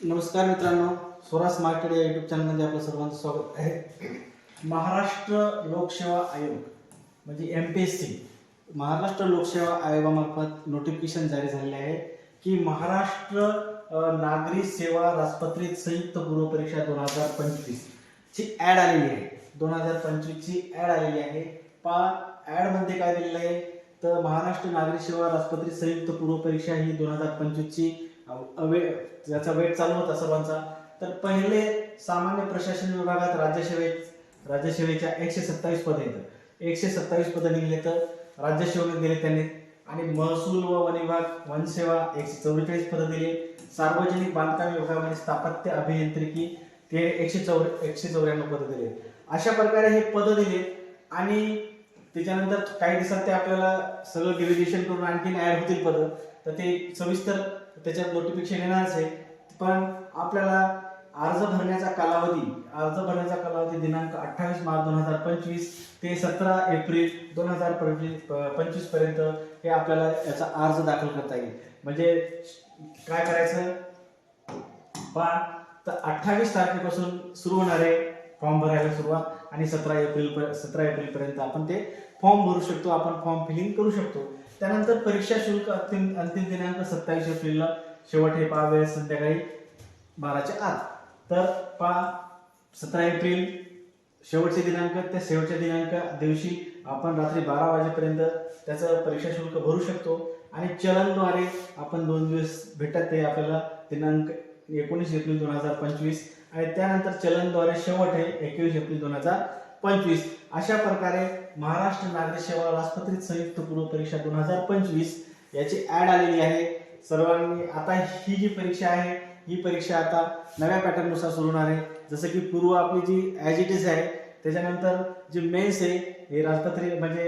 नमस्कार मित्रांनो स्वरा स्मार्ट या युट्यूब चॅनलमध्ये आपलं सर्वांचं स्वागत आहे. महाराष्ट्र लोकसेवा आयोग म्हणजे M P S C Maharashtra लोकसेवा आयोगामार्फत नोटिफिकेशन जारी झालेले आहे की महाराष्ट्र नागरी सेवा राजपत्रित संयुक्त पूर्व परीक्षा दोन हजार पंचवीस ची ॲड आलेली आहे. दोन हजार पंचवीसची ॲड आलेली आहे. पा ॲडमध्ये काय दिलेलं आहे? तर महाराष्ट्र नागरी सेवा राजपत्रित संयुक्त पूर्व परीक्षा ही दोन हजार पंचवीसची अवे ज्याचा वेट चालू होता सर्वांचा तर पहिले सामान्य प्रशासन विभागात राज्यसेवेत राज्यसेवेच्या एकशे सत्तावीस पदे येतं एकशे सत्तावीस पदं निघले तर राज्यसेवेने दिले त्यांनी. आणि महसूल व वन विभाग वनसेवा एकशे चव्वेचाळीस पदं दिली. सार्वजनिक बांधकाम विभागामध्ये स्थापत्य अभियांत्रिकी ते एकशे चौ एकशे चौऱ्याण्णव पदं दिले. अशा प्रकारे हे पदं दिले. आणि त्याच्यानंतर काही दिवसात ते आपल्याला सगळं डिव्हिडेशन करून आणखीन ऍड होतील पदं तर ते सविस्तर त्याच्यात नोटिफिकेशन येणारच आहे. पण आपल्याला अर्ज भरण्याचा कालावधी अर्ज भरण्याचा कालावधी दिनांक अठ्ठावीस मार्च दोन हजार पंचवीस ते सतरा एप्रिल दोन हजार पंचवीसपर्यंत हे आपल्याला याचा अर्ज दाखल करता येईल. म्हणजे काय करायचं? पहा तर अठ्ठावीस तारखेपासून सुरू होणारे फॉर्म भरायला सुरुवात आणि सतरा एप्रिल सतरा एप्रिलपर्यंत आपण ते फॉर्म भरू शकतो आपण फॉर्म फिलिंग करू शकतो. त्यानंतर परीक्षा शुल्क अंतिम अंतिम दिनांक सत्तावीस एप्रिलला. शेवट हे पहा वेळ संध्याकाळी बाराच्या आत. तर पहा सतरा एप्रिल शेवटचे दिनांक त्या शेवटच्या दिनांक दिवशी आपण रात्री बारा वाजेपर्यंत त्याचं परीक्षा शुल्क भरू शकतो. आणि चलनद्वारे आपण दोन दिवस भेटतात ते आपल्याला दिनांक एकोणीस एप्रिल दोन हजार पंचवीस आणि त्यानंतर चलनद्वारे शेवट आहे एकवीस एप्रिल दोन हजार पंचवीस. अशा प्रकारे महाराष्ट्र नागरिक सेवा राजपत्रित संयुक्त पूर्व परीक्षा दोन हजार पंचवीस याची ऍड आलेली आहे. सर्वांनी आता ही जी परीक्षा आहे ही परीक्षा आता नव्या पॅटर्ननुसार सुरू होणार आहे. जसं की पूर्व आपली जी ॲज इट इज आहे त्याच्यानंतर जी मेन्स आहे हे राजपत्रित म्हणजे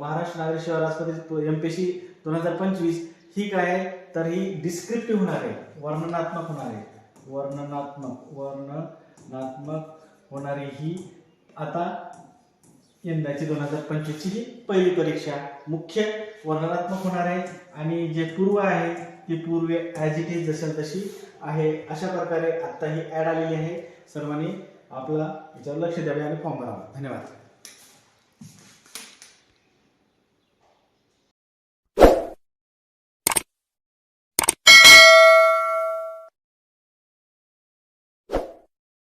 महाराष्ट्र नागरिक सेवा राजपत्रित एम पी सी दोन हजार पंचवीस ही काय आहे तर ही डिस्क्रिप्टिव्ह होणार आहे वर्णनात्मक होणार आहे. वर्णनात्मक वर्णनात्मक होणारी ही आता यंदाची दोन हजार पंचवीसची ही पहिली परीक्षा. मुख्य वर्णनात्मक होणार आहे आणि जे पूर्व आहे ती पूर्व ॲज इट इज जसं तशी आहे अशा प्रकारे आत्ता ही ॲड आलेली आहे. सर्वांनी आपला याच्यावर लक्ष द्यावे आणि फॉर्म भरावा. धन्यवाद.